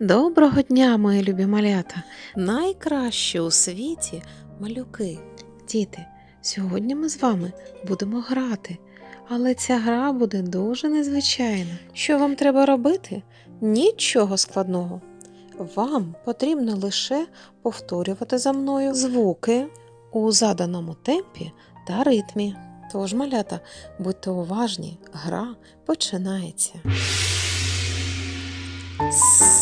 Доброго дня, мої любі малята! Найкраще у світі малюки. Діти, сьогодні ми з вами будемо грати, але ця гра буде дуже незвичайна. Що вам треба робити? Нічого складного. Вам потрібно лише повторювати за мною звуки у заданому темпі та ритмі. Тож, малята, будьте уважні, гра починається. С,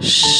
с,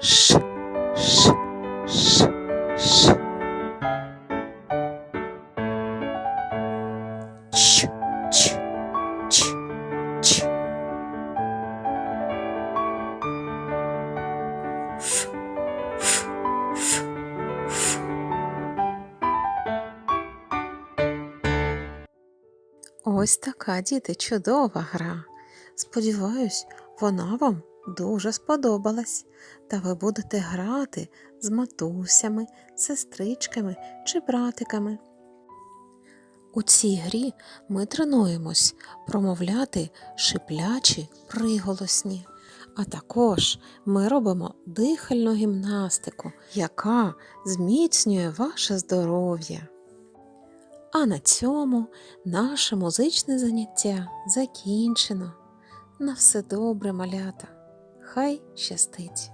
с, с. Ось така, діти, чудова гра. Сподіваюсь, вона вам дуже сподобалась, та ви будете грати з матусями, сестричками чи братиками. У цій грі ми тренуємось промовляти шиплячі приголосні, а також ми робимо дихальну гімнастику, яка зміцнює ваше здоров'я. А на цьому наше музичне заняття закінчено. На все добре малята. Хай щастить!